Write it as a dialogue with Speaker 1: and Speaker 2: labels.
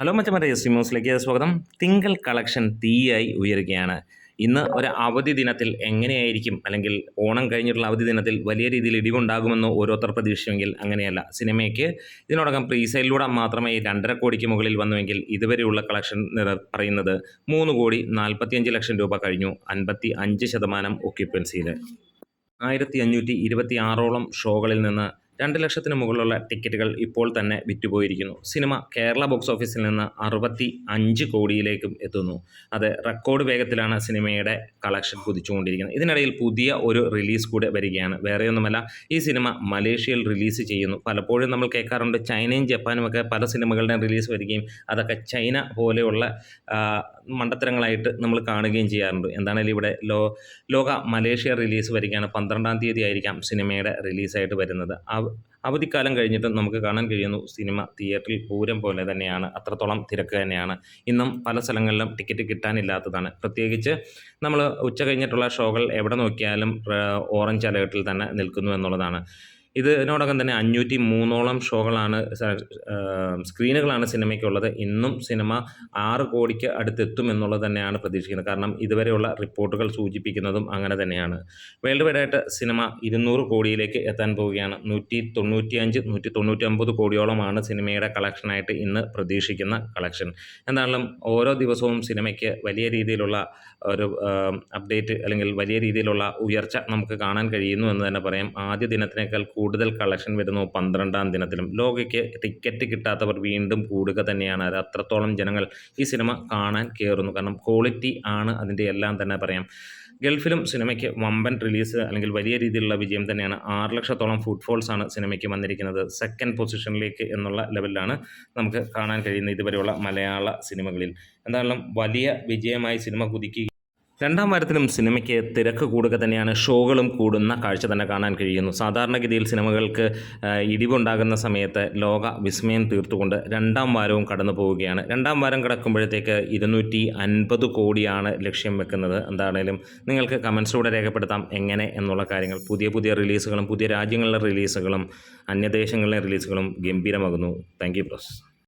Speaker 1: Hello മച്ചമാരെ S ന്യൂസിലേക്ക് സ്വാഗതം. തിങ്കൾ കളക്ഷൻ തീയായി ഉയരുകയാണ്. ഇന്ന് ഒരു അവധി ദിനത്തിൽ എങ്ങനെയായിരിക്കും? അല്ലെങ്കിൽ ഓണം കഴിഞ്ഞിട്ടുള്ള അവധി ദിനത്തിൽ വലിയ രീതിയിൽ ഇടിവുണ്ടാകുമെന്ന് ഓരോരുത്തർ പ്രതീക്ഷിച്ചെങ്കിൽ അങ്ങനെയല്ല. സിനിമയ്ക്ക് ഇതിനോടകം പ്രീസെയിലൂടെ മാത്രമേ രണ്ടര കോടിക്ക് മുകളിൽ വന്നുവെങ്കിൽ ഇതുവരെയുള്ള കളക്ഷൻ പറയുന്നത് മൂന്ന് കോടി നാൽപ്പത്തിയഞ്ച് ലക്ഷം രൂപ കഴിഞ്ഞു. അൻപത്തി അഞ്ച് ശതമാനം ഒക്യുപ്പൻസിയിൽ ആയിരത്തി അഞ്ഞൂറ്റി ഇരുപത്തി ആറോളം ഷോകളിൽ നിന്ന് രണ്ട് ലക്ഷത്തിന് മുകളിലുള്ള ടിക്കറ്റുകൾ ഇപ്പോൾ തന്നെ വിറ്റുപോയിരിക്കുന്നു. സിനിമ കേരള ബോക്സ് ഓഫീസിൽ നിന്ന് അറുപത്തി അഞ്ച് കോടിയിലേക്കും എത്തുന്നു. അത് റെക്കോർഡ് വേഗത്തിലാണ് സിനിമയുടെ കളക്ഷൻ കുതിച്ചുകൊണ്ടിരിക്കുന്നത്. ഇതിനിടയിൽ പുതിയ ഒരു റിലീസ് കൂടെ വരികയാണ്. വേറെയൊന്നുമല്ല ഈ സിനിമ മലേഷ്യയിൽ റിലീസ് ചെയ്യുന്നു. പലപ്പോഴും നമ്മൾ കേൾക്കാറുണ്ട് ചൈനയും ജപ്പാനും ഒക്കെ പല സിനിമകളുടെയും റിലീസ് വരികയും അതൊക്കെ ചൈന പോലെയുള്ള മണ്ടത്തരങ്ങളായിട്ട് നമ്മൾ കാണുകയും ചെയ്യാറുണ്ട്. എന്താണെങ്കിലും ഇവിടെ ലോ ലോക മലേഷ്യ റിലീസ് വരികയാണ്. പന്ത്രണ്ടാം തീയതി ആയിരിക്കാം സിനിമയുടെ റിലീസായിട്ട് വരുന്നത്. അവധിക്കാലം കഴിഞ്ഞിട്ട് നമുക്ക് കാണാൻ കഴിയുന്നു സിനിമ തിയേറ്ററിൽ പൂരം പോലെ തന്നെയാണ് അത്രത്തോളം തിരക്ക് തന്നെയാണ്. ഇന്നും പല സ്ഥലങ്ങളിലും ടിക്കറ്റ് കിട്ടാനില്ലാത്തതാണ്. പ്രത്യേകിച്ച് നമ്മൾ ഉച്ച കഴിഞ്ഞിട്ടുള്ള ഷോകൾ എവിടെ നോക്കിയാലും ഓറഞ്ച് അലേർട്ടിൽ തന്നെ നിൽക്കുന്നു എന്നുള്ളതാണ്. ഇതിനോടകം തന്നെ അഞ്ഞൂറ്റി മൂന്നോളം ഷോകളാണ് സ്ക്രീനുകളാണ് സിനിമയ്ക്കുള്ളത്. ഇന്നും സിനിമ ആറ് കോടിക്ക് അടുത്തെത്തും എന്നുള്ളത് തന്നെയാണ് പ്രതീക്ഷിക്കുന്നത്. കാരണം ഇതുവരെയുള്ള റിപ്പോർട്ടുകൾ സൂചിപ്പിക്കുന്നതും അങ്ങനെ തന്നെയാണ്. വേൾഡ് വൈഡായിട്ട് സിനിമ ഇരുന്നൂറ് കോടിയിലേക്ക് എത്താൻ പോവുകയാണ്. നൂറ്റി തൊണ്ണൂറ്റിയഞ്ച് നൂറ്റി തൊണ്ണൂറ്റി ഒമ്പത് കോടിയോളമാണ് സിനിമയുടെ കളക്ഷനായിട്ട് ഇന്ന് പ്രതീക്ഷിക്കുന്ന കളക്ഷൻ. എന്തായാലും ഓരോ ദിവസവും സിനിമയ്ക്ക് വലിയ രീതിയിലുള്ള ഒരു അപ്ഡേറ്റ് അല്ലെങ്കിൽ വലിയ രീതിയിലുള്ള ഉയർച്ച നമുക്ക് കാണാൻ കഴിയുന്നു എന്ന് തന്നെ പറയാം. ആദ്യ ദിനത്തിനേക്കാൾ കൂടുതൽ കളക്ഷൻ വരുന്നു. പന്ത്രണ്ടാം ദിനത്തിലും. ലോകയ്ക്ക് ടിക്കറ്റ് കിട്ടാത്തവർ വീണ്ടും കൂടുക തന്നെയാണ്. അത് അത്രത്തോളം ജനങ്ങൾ ഈ സിനിമ കാണാൻ കയറുന്നു കാരണം ക്വാളിറ്റി ആണ് അതിന്റെ എല്ലാം തന്നെ പറയാം. ഗൾഫിലും സിനിമയ്ക്ക് വമ്പൻ റിലീസ് അല്ലെങ്കിൽ വലിയ രീതിയിലുള്ള വിജയം തന്നെയാണ്. ആറ് ലക്ഷത്തോളം ഫുട്ഫോൾസ് ആണ് സിനിമയ്ക്ക് വന്നിരിക്കുന്നത്. സെക്കൻഡ് പൊസിഷനിലേക്ക് എന്നുള്ള ലെവലിലാണ് നമുക്ക് കാണാൻ കഴിയുന്നത് ഇതുവരെയുള്ള മലയാള സിനിമകളിൽ. എന്തായാലും വലിയ വിജയമായി സിനിമ കുതിക്കുക രണ്ടാം വാരത്തിലും സിനിമയ്ക്ക് തിരക്ക് കൂടുക തന്നെയാണ് ഷോകളും കൂടുന്ന കാഴ്ച തന്നെ കാണാൻ കഴിയുന്നു. സാധാരണഗതിയിൽ സിനിമകൾക്ക് ഇടിവുണ്ടാകുന്ന സമയത്ത് ലോക വിസ്മയം തീർത്തുകൊണ്ട് രണ്ടാം വാരവും കടന്നു പോവുകയാണ്. രണ്ടാം വാരം കിടക്കുമ്പോഴത്തേക്ക് ഇരുന്നൂറ്റി അൻപത് കോടിയാണ് ലക്ഷ്യം വെക്കുന്നത്. എന്താണേലും നിങ്ങൾക്ക് കമൻസിലൂടെ രേഖപ്പെടുത്താം എങ്ങനെ എന്നുള്ള കാര്യങ്ങൾ. പുതിയ പുതിയ റിലീസുകളും പുതിയ രാജ്യങ്ങളിലെ റിലീസുകളും അന്യദേശങ്ങളിലെ റിലീസുകളും ഗംഭീരമാകുന്നു. Thank you